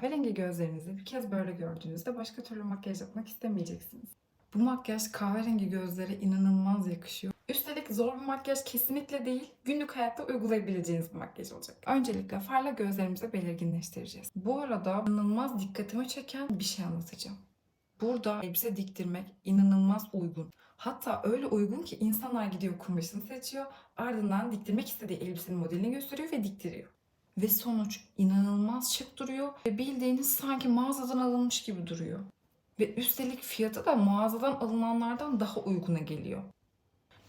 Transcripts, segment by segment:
Kahverengi gözlerinizi bir kez böyle gördüğünüzde başka türlü makyaj yapmak istemeyeceksiniz. Bu makyaj kahverengi gözlere inanılmaz yakışıyor. Üstelik zor bir makyaj kesinlikle değil, günlük hayatta uygulayabileceğiniz bir makyaj olacak. Öncelikle farla gözlerimizi belirginleştireceğiz. Bu arada inanılmaz dikkatimi çeken bir şey anlatacağım. Burada elbise diktirmek inanılmaz uygun. Hatta öyle uygun ki insanlar gidiyor kumaşını seçiyor, ardından diktirmek istediği elbisenin modelini gösteriyor ve diktiriyor. Ve sonuç inanılmaz şık duruyor ve bildiğiniz sanki mağazadan alınmış gibi duruyor. Ve üstelik fiyatı da mağazadan alınanlardan daha uyguna geliyor.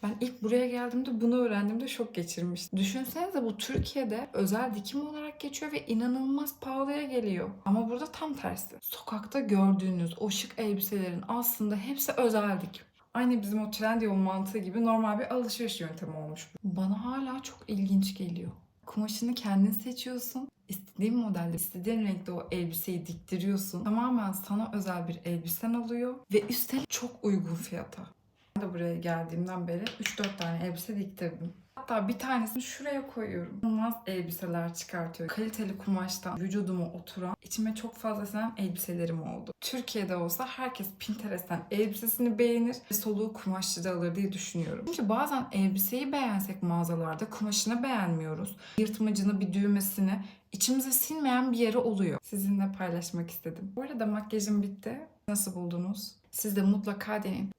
Ben ilk buraya geldiğimde bunu öğrendiğimde şok geçirmiştim. Düşünsenize bu Türkiye'de özel dikim olarak geçiyor ve inanılmaz pahalıya geliyor. Ama burada tam tersi. Sokakta gördüğünüz o şık elbiselerin aslında hepsi özel dikim. Aynı bizim o Trendyol mantığı gibi normal bir alışveriş yöntemi olmuş. bu. Bana hala çok ilginç geliyor. Kumaşını kendin seçiyorsun. İstediğin modelde, istediğin renkte o elbiseyi diktiriyorsun. Tamamen sana özel bir elbisen oluyor ve üstelik çok uygun fiyata. Ben de buraya geldiğimden beri 3-4 tane elbise diktirdim. Hatta bir tanesini şuraya koyuyorum. İnanılmaz elbiseler çıkartıyor. Kaliteli kumaştan vücuduma oturan, içime çok fazla sinen elbiselerim oldu. Türkiye'de olsa herkes Pinterest'ten elbisesini beğenir ve soluğu kumaşçıda alır diye düşünüyorum. Çünkü bazen elbiseyi beğensek mağazalarda kumaşını beğenmiyoruz. Yırtmacını, bir düğmesini içimize sinmeyen bir yeri oluyor. Sizinle paylaşmak istedim. Bu arada makyajım bitti. Nasıl buldunuz? Siz de mutlaka deneyin.